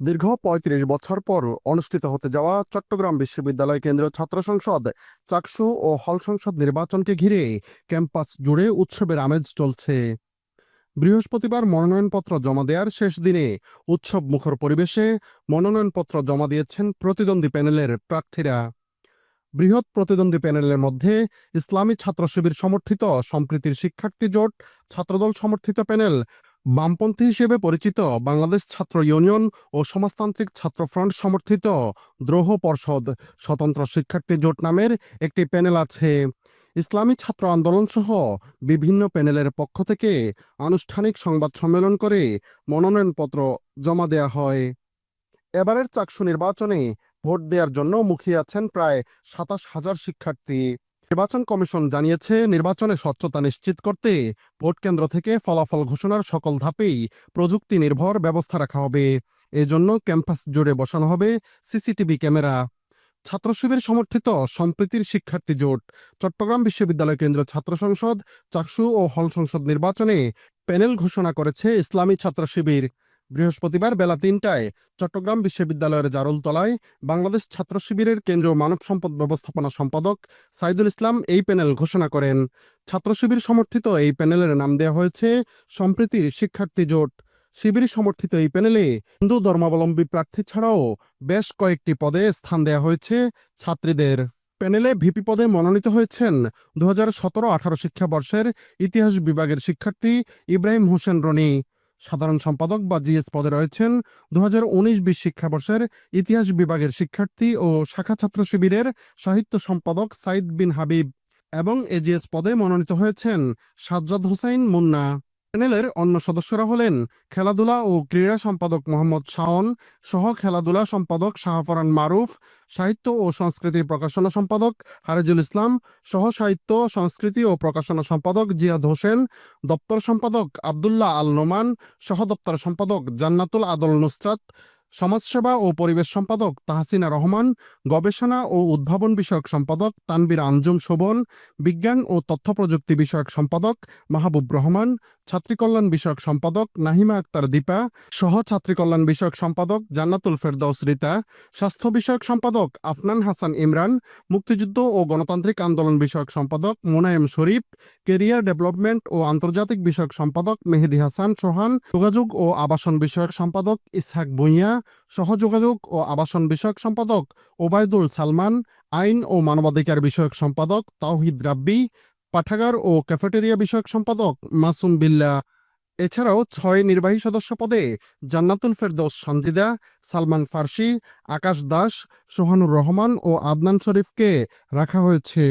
দীর্ঘ পঁয়ত্রিশ বছর পর অনুষ্ঠিত হতে যাওয়া চট্টগ্রাম বিশ্ববিদ্যালয় কেন্দ্রীয় ছাত্র সংসদ, চাকসু ও হল সংসদ নির্বাচনকে ঘিরে ক্যাম্পাস জুড়ে উৎসবের আমেজ চলছে। বৃহস্পতিবার মনোনয়নপত্র জমা দেওয়ার শেষ দিনে উৎসব মুখর পরিবেশে মনোনয়নপত্র জমা দিয়েছেন প্রতিদ্বন্দ্বী প্যানেলের প্রার্থীরা। বৃহৎ প্রতিদ্বন্দ্বী প্যানেলের মধ্যে ইসলামী ছাত্র শিবির সমর্থিত সম্প্রীতির শিক্ষার্থী জোট, ছাত্রদল সমর্থিত প্যানেল বামপন্থী হিসেবে পরিচিত বাংলাদেশ ছাত্র ইউনিয়ন ও সমাজতান্ত্রিক ছাত্র ফ্রন্ট সমর্থিত দ্রোহ পর্ষদ স্বতন্ত্র শিক্ষার্থী জোট নামের একটি প্যানেল আছে। ইসলামী ছাত্র আন্দোলন সহ বিভিন্ন প্যানেলের পক্ষ থেকে আনুষ্ঠানিক সংবাদ সম্মেলন করে মনোনয়নপত্র জমা দেয়া হয়। এবারের চাকসু নির্বাচনে ভোট দেওয়ার জন্য মুখিয়ে আছেন প্রায় সাতাশ হাজার শিক্ষার্থী। নির্বাচন কমিশন জানিয়েছে, নির্বাচনে স্বচ্ছতা নিশ্চিত করতে ভোট কেন্দ্র থেকে ফলাফল ঘোষণার সকল ধাপেই প্রযুক্তি নির্ভর ব্যবস্থা রাখা হবে। এজন্য ক্যাম্পাস জুড়ে বসানো হবে সিসিটিভি ক্যামেরা। ছাত্র শিবির সমর্থিত সম্প্রীতির শিক্ষার্থী জোট। চট্টগ্রাম বিশ্ববিদ্যালয় কেন্দ্র ছাত্র সংসদ, চাকসু ও হল সংসদ নির্বাচনে প্যানেল ঘোষণা করেছে ইসলামী ছাত্র শিবির বৃহস্পতিবার বেলা তিনটায় চট্টগ্রাম বিশ্ববিদ্যালয়ের জারুলতলায় বাংলাদেশ ছাত্র শিবিরের কেন্দ্রীয় মানব সম্পদ ব্যবস্থাপনা সম্পাদক সাইদুল ইসলাম এই প্যানেল ঘোষণা করেন। ছাত্র শিবির সমর্থিত এই প্যানেলের নাম দেওয়া হয়েছে সম্প্রীতি শিক্ষার্থী জোট। শিবির সমর্থিত এই প্যানেলে হিন্দু ধর্মাবলম্বী প্রার্থী ছাড়াও বেশ কয়েকটি পদে স্থান দেওয়া হয়েছে ছাত্রীদের। প্যানেলে ভিপি পদে মনোনীত হয়েছেন দু হাজার সতেরো আঠারো শিক্ষাবর্ষের ইতিহাস বিভাগের শিক্ষার্থী ইব্রাহিম হোসেন রনি। সাধারণ সম্পাদক বা জিএস পদে রয়েছেন দু হাজার উনিশ বিশ শিক্ষাবর্ষের ইতিহাস বিভাগের শিক্ষার্থী ও শাখা ছাত্র শিবিরের সাহিত্য সম্পাদক সাইদ বিন হাবিব এবং এজিএস পদে মনোনীত হয়েছেন সাজ্জাদ হোসাইন মুন্না। প্যানেলের অন্য সদস্যরা হলেন খেলাধুলা ও ক্রীড়া সম্পাদক মোহাম্মদ শাওন সহ খেলাধুলা সম্পাদক শাহফরান মারুফ, সাহিত্য ও সংস্কৃতি প্রকাশনা সম্পাদক হারেজুল ইসলাম সহ সাহিত্য, সংস্কৃতি ও প্রকাশনা সম্পাদক জিয়াদ হোসেন, দপ্তর সম্পাদক আবদুল্লাহ আল নোমান সহ দপ্তর সম্পাদক জান্নাতুল আদল নুসরাত, সমাজসেবা ও পরিবেশ সম্পাদক তাহসিনা রহমান, গবেষণা ও উদ্ভাবন বিষয়ক সম্পাদক তানবির আঞ্জুম শোভন, বিজ্ঞান ও তথ্য প্রযুক্তি বিষয়ক সম্পাদক মাহবুব রহমান ছাত্রী কল্যাণ বিষয়ক সম্পাদক নাহিমা আক্তার দীপা, সহ ছাত্রী কল্যাণ বিষয়ক সম্পাদক জান্নাতুল ফেরদৌস রিতা, স্বাস্থ্য বিষয়ক সম্পাদক আফনান হাসান ইমরান, মুক্তিযুদ্ধ ও গণতান্ত্রিক আন্দোলন বিষয়ক সম্পাদক মোনায়েম শরীফ, কেরিয়ার ডেভেলপমেন্ট ও আন্তর্জাতিক বিষয়ক সম্পাদক মেহেদি হাসান সোহান, যোগাযোগ ও আবাসন বিষয়ক সম্পাদক ইসহাক ভুঁইয়া সহযোগাযোগ ও আবাসন বিষয়ক সম্পাদক ওবায়দুল সালমান, আইন ও মানবাধিকার বিষয়ক সম্পাদক তাওহিদ রাব্বি পাঠাগার ও ক্যাফেটেরিয়া বিষয়ক সম্পাদক মাসুম বিল্লা। এছাড়াও ছয় নির্বাহী সদস্য পদে জান্নাতুল ফেরদৌস সঞ্জিদা সালমান ফার্সি, আকাশ দাস, সোহানুর রহমান ও আদনান শরীফকে রাখা হয়েছে।